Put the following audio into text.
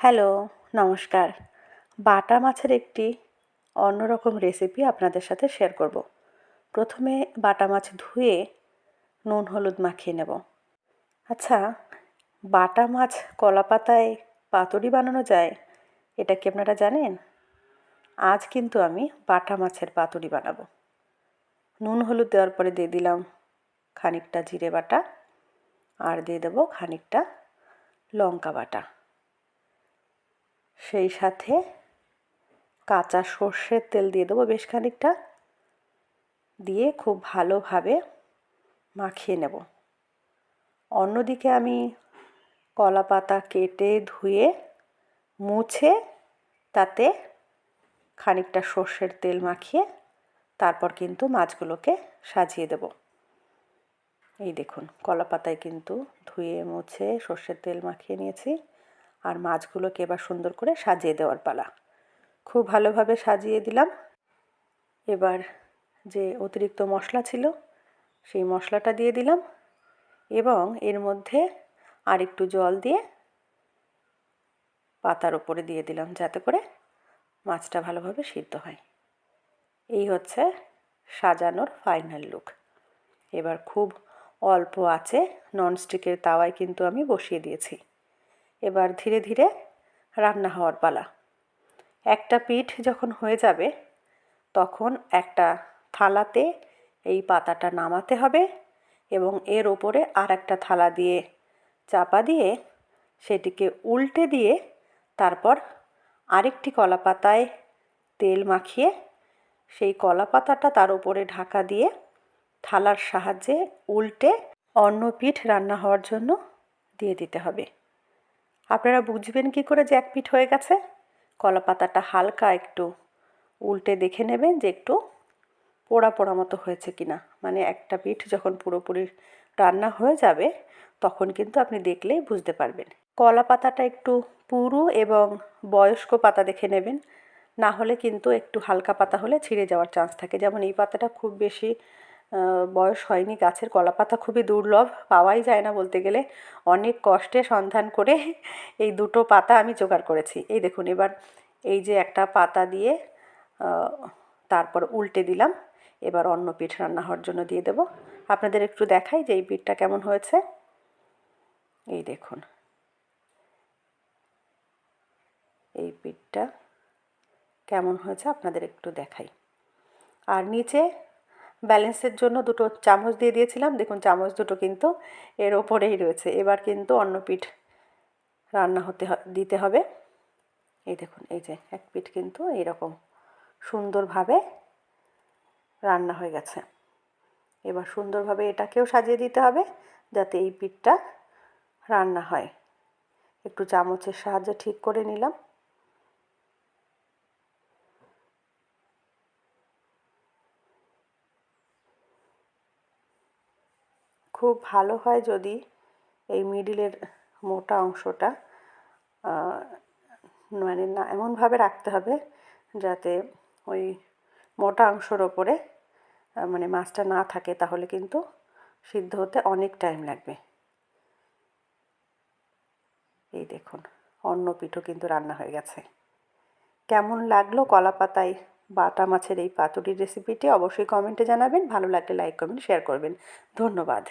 Hello, নমস্কার। বাটা মাছের একটি অন্যরকম রেসিপি আপনাদের সাথে শেয়ার করব। প্রথমে বাটা মাছ ধুয়ে নুন হলুদ মাখিয়ে নেব। আচ্ছা বাটা মাছ কলা পাতায় পাতুরি বানানো যায়, এটা কি আপনারা জানেন? আজ কিন্তু আমি বাটা মাছের পাতুরি বানাবো। নুন হলুদ দেওয়ার পরে দিয়ে দিলাম খানিকটা জিরে বাটা আর দিয়ে দেবো খানিকটা লঙ্কা বাটা। সেই সাথে কাঁচা সর্ষের তেল দিয়ে দেবো বেশ খানিকটা। দিয়ে খুব ভালোভাবে মাখিয়ে নেব। অন্যদিকে আমি কলা পাতা কেটে ধুয়ে মুছে তাতে খানিকটা সর্ষের তেল মাখিয়ে তারপর কিন্তু মাছগুলোকে সাজিয়ে দেব। এই দেখুন কলা পাতায় কিন্তু ধুয়ে মুছে সর্ষের তেল মাখিয়ে নিয়েছি। আর মাছগুলোকে এবার সুন্দর করে সাজিয়ে দেওয়ার পালা। খুব ভালোভাবে সাজিয়ে দিলাম। এবার যে অতিরিক্ত মশলা ছিল, সেই মশলাটা দিয়ে দিলাম এবং এর মধ্যে আর একটু জল দিয়ে পাতার ওপরে দিয়ে দিলাম যাতে করে মাছটা ভালোভাবে সিদ্ধ হয়। এই হচ্ছে সাজানোর ফাইনাল লুক। এবার খুব অল্প আছে, ননস্টিকের তাওয়ায় কিন্তু আমি বসিয়ে দিয়েছি। এবার ধীরে ধীরে রান্না হওয়ার পালা। একটা পিঠ যখন হয়ে যাবে, তখন একটা থালাতে এই পাতাটা নামাতে হবে এবং এর ওপরে আর একটা থালা দিয়ে চাপা দিয়ে সেটিকে উল্টে দিয়ে তারপর আরেকটি কলা পাতায় তেল মাখিয়ে সেই কলা পাতাটা তার উপরে ঢাকা দিয়ে থালার সাহায্যে উল্টে অন্য পিঠ রান্না হওয়ার জন্য দিয়ে দিতে হবে। আপনারা বুঝবেন কি করে যে এক পিঠ হয়ে গেছে? কলা পাতাটা হালকা একটু উল্টে দেখে নেবেন যে একটু পোড়া পোড়া মতো হয়েছে কি না মানে একটা পিঠ যখন পুরোপুরি রান্না হয়ে যাবে, তখন কিন্তু আপনি দেখলেই বুঝতে পারবেন। কলা পাতাটা একটু পুরু এবং বয়স্ক পাতা দেখে নেবেন। না হলে কিন্তু একটু হালকা পাতা হলে ছিঁড়ে যাওয়ার চান্স থাকে। যেমন এই পাতাটা খুব বেশি বয়স হয়নি, গাছের কলা পাতা খুবই দুর্লভ, পাওয়াই যায় না বলতে গেলে। অনেক কষ্টে সন্ধান করে এই দুটো পাতা আমি জোগাড় করেছি। এই দেখুন, এবার এই যে একটা পাতা দিয়ে তারপর উল্টে দিলাম, এবার অন্য পিঠ রান্না হওয়ার জন্য দিয়ে দেব। আপনাদের একটু দেখাই যে এই পিঠটা কেমন হয়েছে। এই দেখুন। এই পিঠটা কেমন হয়েছে আপনাদের একটু দেখাই। আর নিচে ব্যালেন্সের জন্য দুটো চামচ দিয়ে দিয়েছিলাম। দেখুন, চামচ দুটো কিন্তু এর ওপরেই রয়েছে। এবার কিন্তু অন্য পিঠ রান্না হতে দিতে হবে। এই দেখুন, এই যে এক পিঠ কিন্তু এইরকম সুন্দরভাবে রান্না হয়ে গেছে। এবার সুন্দরভাবে এটাকেও সাজিয়ে দিতে হবে যাতে এই পিঠটা রান্না হয়। একটু চামচের সাহায্যে ঠিক করে নিলাম। খুব ভালো হয় যদি এই মিডিলের মোটা অংশটা মানে না, এমনভাবে রাখতে হবে যাতে ওই মোটা অংশর ওপরে মানে মাছটা না থাকে তাহলে কিন্তু সিদ্ধ হতে অনেক টাইম লাগবে। এই দেখুন অন্য পিঠো কিন্তু রান্না হয়ে গেছে। কেমন লাগল কলা পাতায় বাটা মাছের এই পাতুরির রেসিপিটি অবশ্যই কমেন্টে জানাবেন, ভালো লাগলে লাইক কমেন্ট শেয়ার করবেন। ধন্যবাদ।